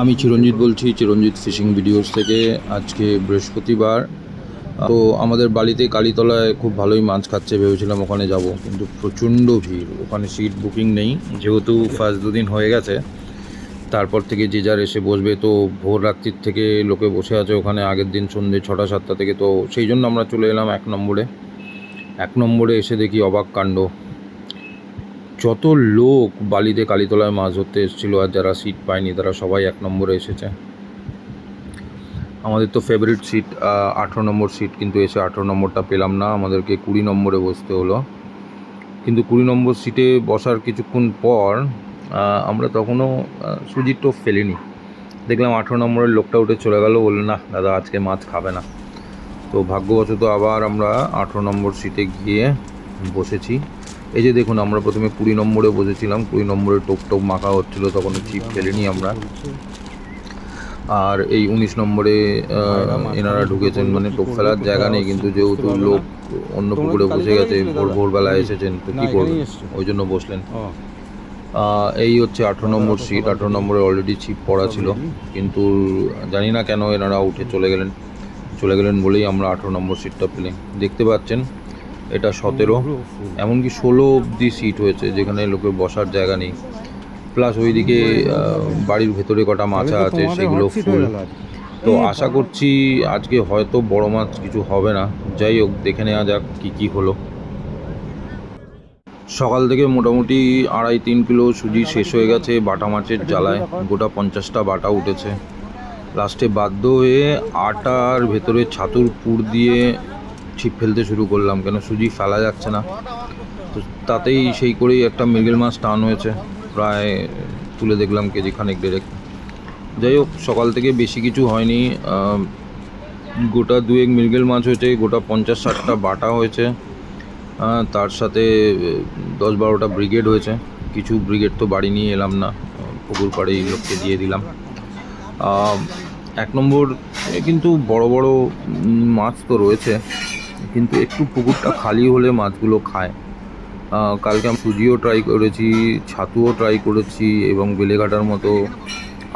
আমি চিরঞ্জিত বলছি, চিরঞ্জিত fishing videos থেকে। আজকে বৃহস্পতিবার। তো আমাদের বাড়িতে কালীতলায় খুব ভালোই মাছ খাচ্ছে, ভেবেছিলাম ওখানে যাব, কিন্তু প্রচণ্ড ভিড়। ওখানে সিট বুকিং নেই, যেহেতু ফার্স্ট দুদিন হয়ে গেছে। তারপর থেকে যে যার এসে বসবে, তো ভোর রাত্রির থেকে লোকে বসে আছে ওখানে, আগের দিন সন্ধ্যে ছটা, সাতটা থেকে। তো সেই জন্য আমরা চলে এলাম এক নম্বরে। এক নম্বরে এসে দেখি অবাক কাণ্ড। যত লোক বালিতে কালীতলায় মাছ ধরতে এসেছিল আর যারা সিট পায়নি, তারা সবাই এক নম্বরে এসেছে। আমাদের তো ফেভারিট সিট আঠেরো নম্বর সিট কিন্তু এসে আঠেরো নম্বরটা পেলাম না। আমাদেরকে কুড়ি নম্বরে বসতে হলো। কিন্তু কুড়ি নম্বর সিটে বসার কিছুক্ষণ পর আমরা তখনও সুজির টোপ ফেলিনি। দেখলাম আঠেরো নম্বরের লোকটা উঠে চলে গেল, বলল, না, দাদা, আজকে মাছ খাবে না। তো ভাগ্যবশত আবার আমরা আঠেরো নম্বর সিটে গিয়ে বসেছি। এই যে দেখুন আমরা প্রথমে কুড়ি নম্বরে বসেছিলাম কুড়ি নম্বরে টোপ টোপ মাখা হচ্ছিল তখন চিপ ফেলিনি আমরা। আর এই উনিশ নম্বরে এনারা ঢুকেছেন মানে টোপ ফেলার জায়গা নেই কিন্তু যেহেতু লোক অন্য পুকুরে বসে গেছে ভোর ভোরবেলা এসেছেন তো কী করবেন? ওই জন্য বসলেন। এই হচ্ছে আঠেরো নম্বর সিট আঠেরো নম্বরে অলরেডি চিপ পড়া ছিল। কিন্তু জানি না কেন এনারা উঠে চলে গেলেন। চলে গেলেন বলেই আমরা আঠেরো নম্বর সিটটা পেলাম দেখতে পাচ্ছেন এটা সতেরো। এমনকি ষোলো অবধি সিট হয়েছে যেখানে লোকের বসার জায়গা নেই। প্লাস ওইদিকে বাড়ির ভেতরে কটা মাছা আছে সেগুলো ফুল তো আশা করছি আজকে হয়তো বড় মাছ কিছু হবে না। যাই হোক দেখে নেওয়া যাক কী কী হলো। সকাল থেকে মোটামুটি আড়াই তিন কিলো সুজি শেষ হয়ে গেছে বাটা মাছের জ্বালায়। গোটা পঞ্চাশটা বাটা উঠেছে। লাস্টে বাধ্য হয়ে আটার ভেতরে ছাতুর পুর দিয়ে ছিপ ফেলতে শুরু করলাম, কেন সুজি ফেলা যাচ্ছে না। তো তাতেই সেই করেই একটা মৃগেল মাছ টান হয়েছে, প্রায় তুলে দেখলাম কেজি খানেক ডেরেক যাই হোক, সকাল থেকে বেশি কিছু হয়নি গোটা দুয়েক মৃগেল মাছ হয়েছে, গোটা পঞ্চাশ ষাটটা বাটা হয়েছে তার সাথে দশ বারোটা ব্রিগেড হয়েছে। কিছু ব্রিগেড তো বাড়ি নিয়ে এলাম না, পুকুর পাড়ে এই লোককে দিয়ে দিলাম। এক নম্বর কিন্তু বড় বড় মাছ তো রয়েছে কিন্তু একটু পুকুরটা খালি হলে মাছগুলো খায়। কালকে আমি সুজিও ট্রাই করেছি, ছাতুও ট্রাই করেছি এবং বেলেঘাটার মতো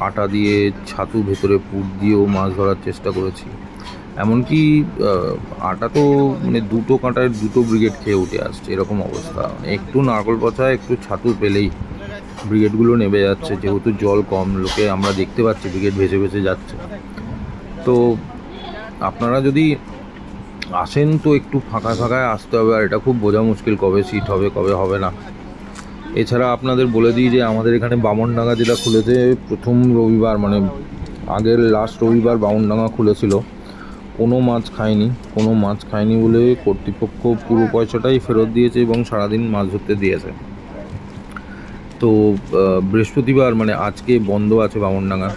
আটা দিয়ে ছাতু ভেতরে পুর দিয়েও মাছ ধরার চেষ্টা করেছি। এমনকি আটা তো মানে দুটো কাঁটার দুটো ব্রিগেড খেয়ে উঠে আসছে, এরকম অবস্থা। একটু নারকল পচা, একটু ছাতু পেলেই ব্রিগেডগুলো নেমে যাচ্ছে, যেহেতু জল কম, লোকে আমরা দেখতে পাচ্ছি ব্রিগেড ভেসে ভেসে যাচ্ছে। তো আপনারা যদি আসেন তো একটু ফাঁকা ফাঁকায় আসতে হবে, আর এটা খুব বোঝা মুশকিল কবে সিট হবে, কবে হবে না। এছাড়া আপনাদের বলে দিই যে আমাদের এখানে বামনডাঙ্গা যেটা খুলেছে, প্রথম রবিবার মানে আগের লাস্ট রবিবার বামনডাঙ্গা খুলেছিল। কোনো মাছ খায়নি, কোনো মাছ খায়নি বলে কর্তৃপক্ষ পুরো পয়সাটাই ফেরত দিয়েছে এবং সারাদিন মাছ ধরতে দিয়েছে। তো বৃহস্পতিবার মানে আজকে বন্ধ আছে বামনডাঙ্গা।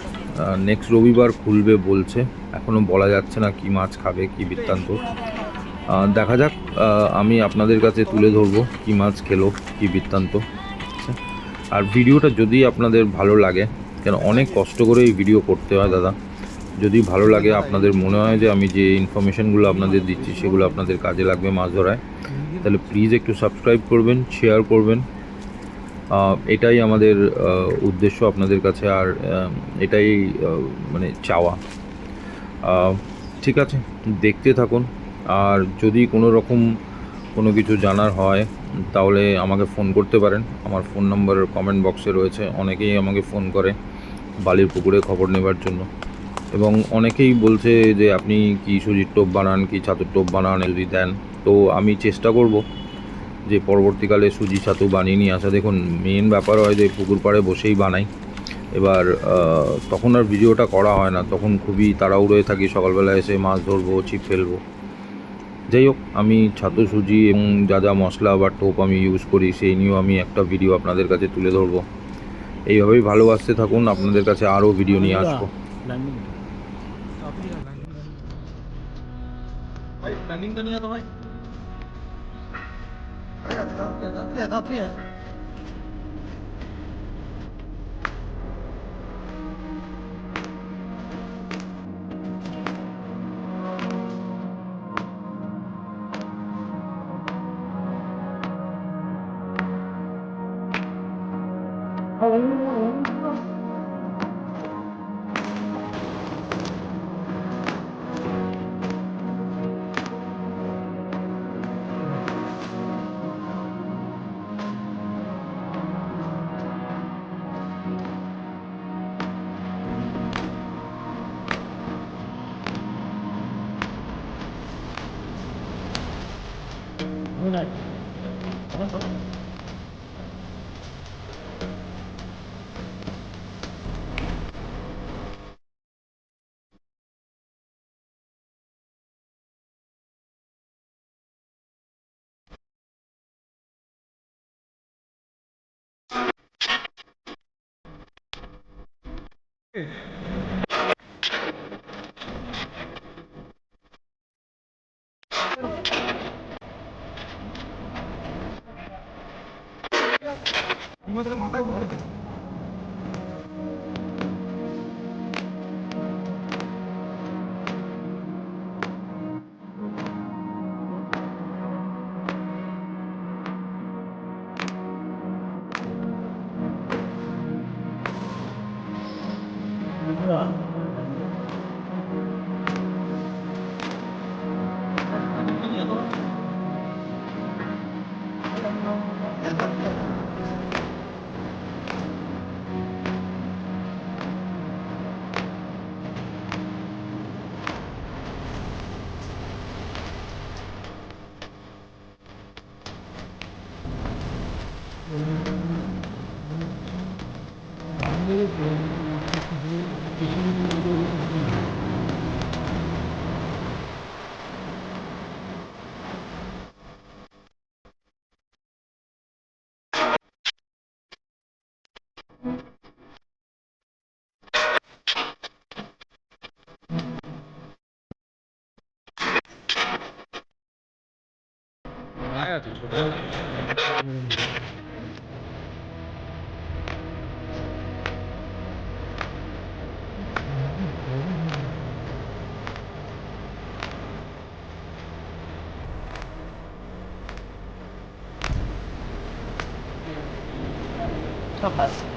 নেক্সট রবিবার খুলবে বলছে। এখনও বলা যাচ্ছে না কি মাছ খাবে, কি বৃত্তান্ত। দেখা যাক আমি আপনাদের কাছে তুলে ধরবো কি মাছ খেলো, কি বৃত্তান্ত। আচ্ছা। আর ভিডিওটা যদি আপনাদের ভালো লাগে, কেন অনেক কষ্ট করে এই ভিডিও করতে হয় দাদা। যদি ভালো লাগে, আপনাদের মনে হয় যে আমি যে ইনফরমেশনগুলো আপনাদের দিচ্ছি, সেগুলো আপনাদের কাজে লাগবে মাছ ধরায়, তাহলে প্লিজ একটু সাবস্ক্রাইব করবেন শেয়ার করবেন। এটাই আমাদের উদ্দেশ্য আপনাদের কাছে, আর এটাই মানে চাওয়া। ঠিক আছে, দেখতে থাকুন। আর যদি কোনো রকম কোনো কিছু জানার হয়, তাহলে আমাকে ফোন করতে পারেন। আমার ফোন নম্বর কমেন্ট বক্সে রয়েছে। অনেকেই আমাকে ফোন করে বালির পুকুরে খবর নেবার জন্য। এবং অনেকেই বলছে যে, আপনি কি সুজির টোপ বানান, কি ছাতুর টোপ বানান যদি দেন? তো আমি চেষ্টা করব যে পরবর্তীকালে সুজি, ছাতু বানিয়ে নিয়ে আসা। দেখুন মেন ব্যাপার হয় যে পুকুর পাড়ে বসেই বানাই। এবার তখন আর ভিডিওটা করা হয় না। তখন খুবই তাড়াহুড়োয় থাকি। সকালবেলা এসে মাছ ধরবো ছিপ ফেলব। যাই হোক আমি ছাতু সুজি এবং যা যা মশলা বা টোপ আমি ইউজ করি সেই নিয়েও আমি একটা ভিডিও আপনাদের কাছে তুলে ধরবো। এইভাবেই ভালোবাসতে থাকুন। আপনাদের কাছে আরও ভিডিও নিয়ে আসব। Good night. Uma matar agora. Mm-hmm. भाई সব